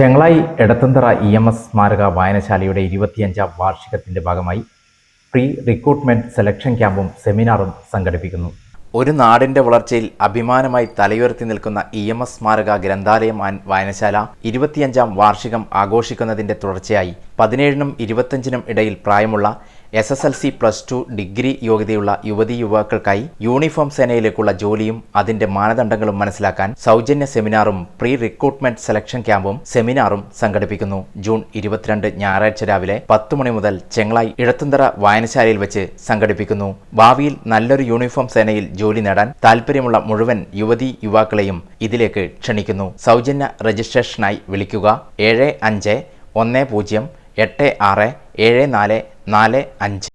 Chengalayi Edathanthara E M S സ്മാരക വായനശാലയുടെ ഇരുപത്തിയഞ്ചാം വാർഷികത്തിന്റെ ഭാഗമായി പ്രീ റിക്രൂട്ട്മെന്റ് സെലക്ഷൻ ക്യാമ്പും സെമിനാറും സംഘടിപ്പിക്കുന്നു. ഒരു നാടിന്റെ വളർച്ചയിൽ അഭിമാനമായി തലയുയർത്തി നിൽക്കുന്ന ഇ എം എസ് സ്മാരക ഗ്രന്ഥാലയം ആൻഡ് വായനശാല ഇരുപത്തിയഞ്ചാം വാർഷികം ആഘോഷിക്കുന്നതിന്റെ തുടർച്ചയായി പതിനേഴിനും ഇരുപത്തഞ്ചിനും ഇടയിൽ പ്രായമുള്ള S S L C plus two degree യോഗ്യതയുള്ള യുവതി യുവാക്കൾക്കായി യൂണിഫോം സേനയിലേക്കുള്ള ജോലിയും അതിന്റെ മാനദണ്ഡങ്ങളും മനസ്സിലാക്കാൻ സൗജന്യ സെമിനാറും പ്രീ റിക്രൂട്ട്മെന്റ് സെലക്ഷൻ ക്യാമ്പും സെമിനാറും സംഘടിപ്പിക്കുന്നു. ജൂൺ ഇരുപത്തിരണ്ട് ഞായറാഴ്ച രാവിലെ പത്ത് മണി മുതൽ ചെങ്ങളായി ഇഴത്തുന്തറ വായനശാലയിൽ വെച്ച് സംഘടിപ്പിക്കുന്നു. ഭാവിയിൽ നല്ലൊരു യൂണിഫോം സേനയിൽ ജോലി നേടാൻ താൽപ്പര്യമുള്ള മുഴുവൻ യുവതി യുവാക്കളെയും ഇതിലേക്ക് ക്ഷണിക്കുന്നു. സൗജന്യ രജിസ്ട്രേഷനായി വിളിക്കുക. ഏഴ് അഞ്ച് ഒന്ന് പൂജ്യം എട്ട് ആറ് ഏഴ് നാല് നാല് അഞ്ച്.